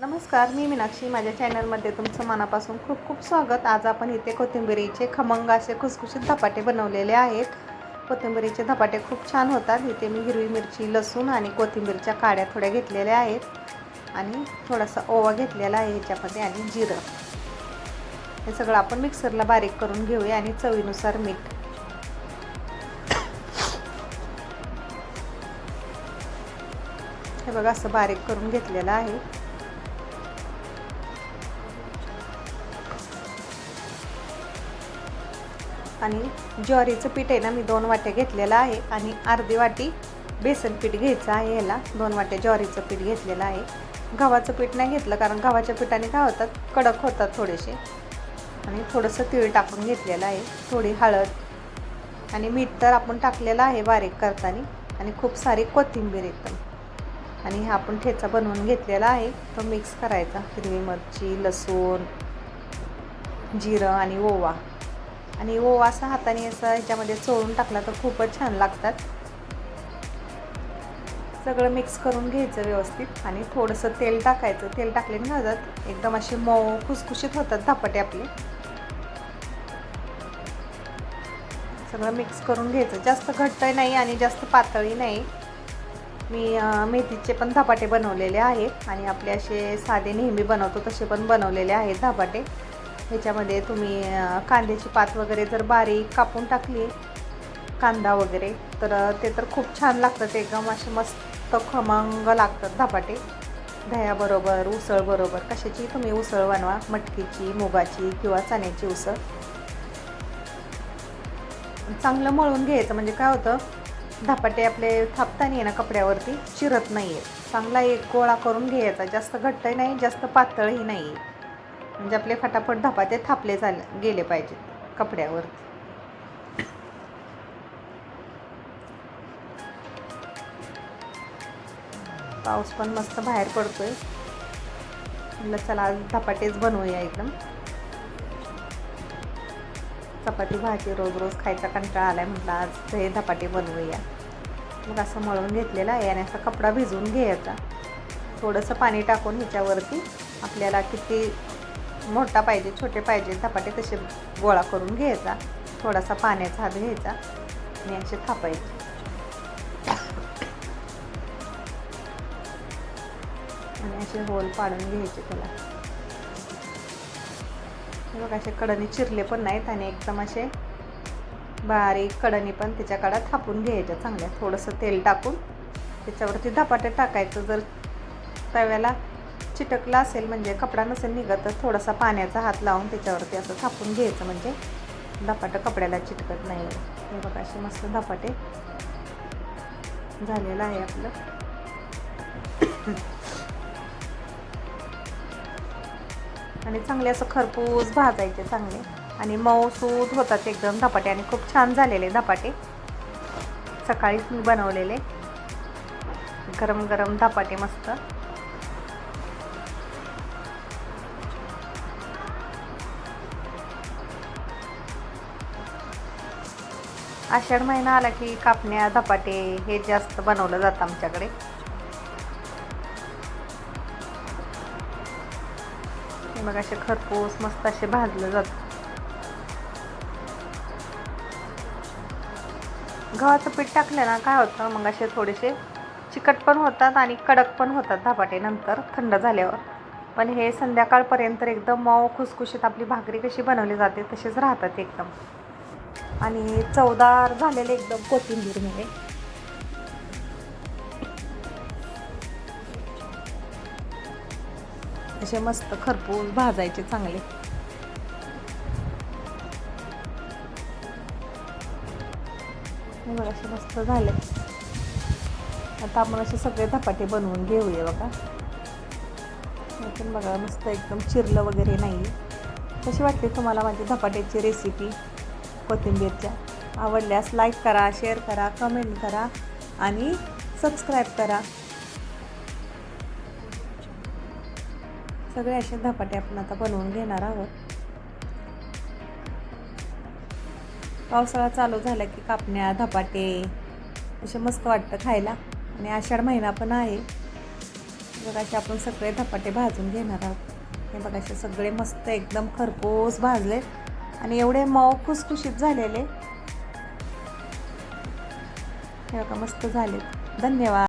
नमस्कार मी मीनाक्षी. माझ्या चॅनलमध्ये तुमचं मनापासून खूप खूप स्वागत. आज आपण इथे कोथिंबिरीचे खमंग असे खुसखुशीत धपाटे बनवलेले आहेत. कोथिंबिरीचे धपाटे खूप छान होतात. इथे मी हिरवी मिरची लसूण आणि कोथिंबीरच्या काड्या थोड्या घेतलेल्या आहेत. आणि थोडासा ओवा घेतलेला आहे ह्याच्यामध्ये आणि जिरं. हे सगळं आपण मिक्सरला बारीक करून घेऊया आणि चवीनुसार मीठ. हे बघा असं बारीक करून घेतलेलं आहे. आणि ज्वारीचं पीठ आहे ना मी दोन वाट्या घेतलेलं आहे आणि अर्धी वाटी बेसन पीठ घ्यायचं आहे ह्याला. दोन वाट्या ज्वारीचं पीठ घेतलेलं आहे. गव्हाचं पीठ नाही घेतलं कारण गव्हाच्या पिठाने काय होतात कडक होतात थोडेसे. आणि थोडंसं तीळ टाकून घेतलेलं आहे थोडी हळद. आणि मीठ तर आपण टाकलेलं आहे बारीक करताना आणि खूप सारी कोथिंबीर एकदम आणि हा आपण ठेचा बनवून घेतलेला आहे तो मिक्स करायचा. हिरवी मिरची लसूण जिरं आणि ओवा. आणि हो, ओवा असा हाताने असं ह्याच्यामध्ये चोळून टाकला तर खूपच छान लागतात. सगळं मिक्स करून घ्यायचं व्यवस्थित आणि थोडंसं तेल टाकायचं. तेल टाकल्याने काय एकदम असे मऊ खुसखुशीत होतात धपाटे आपले. सगळं मिक्स करून घ्यायचं. जास्त घट्ट नाही आणि जास्त पातळी नाही. मी मेथीचे पण धपाटे बनवलेले आहेत आणि आपले असे साधे नेहमी बनवतो तसे पण बनवलेले आहेत धपाटे. ह्याच्यामध्ये तुम्ही कांद्याची पात वगैरे जर बारीक कापून टाकली कांदा वगैरे तर ते तर खूप छान लागतात एकदम असे मस्त खमंग लागतात धपाटे. दह्याबरोबर उसळबरोबर कशाची तुम्ही उसळ बनवा मटकीची मुगाची किंवा चण्याची उसळ. चांगलं मळून घ्यायचं म्हणजे काय होतं धपाटे आपले थापताना आहे ना कपड्यावरती चिरत नाही आहेत चांगला एक गोळा करून घ्यायचा जास्त घट्टही नाही जास्त पातळही नाही. म्हणजे आपले फटाफट धपाटे थापले झाले गेले पाहिजेत कपड्यावरती पाऊस पण मस्त बाहेर पडतोय. म्हटलं चला आज धपाटेच बनवूया एकदम. चपाती भाजी रोज रोज खायचा कंटाळा आलाय म्हटलं आज हे धपाटे बनवूया. मग असं मळून घेतलेला आहे आणि असा कपडा भिजवून घ्यायचा. थोडंसं पाणी टाकून ह्याच्यावरती आपल्याला किती मोठा पाहिजे छोटे पाहिजे धपाटे तसे गोळा करून घ्यायचा. थोडासा पाण्याचा हात घ्यायचा आणि असे थापायचे. आणि असे होल पाडून घ्यायचे त्याला. मग असे कडणी चिरले पण नाहीत आणि एकदम असे बारीक कडणी पण त्याच्याकडं थापून घ्यायच्या चांगल्या. थोडंसं तेल टाकून त्याच्यावरती धपाटे टाकायचं. जर तव्याला चिटकला असेल म्हणजे कपडा नसेल निघत तर थोडासा पाण्याचा हात लावून त्याच्यावरती असं थापून घ्यायचं म्हणजे धपाटं कपड्याला चिटकत नाही. हे बघा असे मस्त धपाटे झालेलं आहे आपलं. आणि चांगले असं खरपूस भाजायचे चांगले. आणि मऊसूद होतात एकदम धपाटे आणि खूप छान झालेले धपाटे. सकाळीच मी बनवलेले. गरम गरम धपाटे मस्त. आषाढ महिना आला की कापण्या धपाटे हे जास्त बनवलं जातं आमच्याकडे. मग असे खरपूस मस्त असे भाजलं जातं. गव्हाचं पीठ टाकलं ना काय होतं मग असे थोडेसे चिकट पण होतात आणि कडक पण होतात धपाटे नंतर थंड झाल्यावर. पण हे संध्याकाळपर्यंत एकदम मऊ खुसखुशीत आपली भाकरी कशी बनवली जाते तसेच राहतात एकदम. आणि चवदार झालेले एकदम कोथिंबीर मिळेल असे मस्त खरपूस भाजायचे चांगले. असे मस्त झाले. आता आपण असे सगळे धपाटे बनवून घेऊया बघा. बघा मस्त एकदम चिरलं वगैरे नाही कशी वाटते तुम्हाला माझी धपाट्याची रेसिपी कोथिंबीरच्या. आवडल्यास लाईक करा शेअर करा कमेंट करा आणि सबस्क्राईब करा. सगळे असे धपाटे आपण आता बनवून घेणार आहोत. पावसाळा चालू झाला की कापण्या धपाटे असे मस्त वाटतं खायला. आणि आषाढ महिना पण आहे. बघा असे आपण सगळे धपाटे भाजून घेणार आहोत. हे बघा असे सगळे मस्त एकदम खरपूस भाजले आणि एवढे मऊ खुसखुशीत झालेले. हे बघा मस्त झाले धन्यवाद.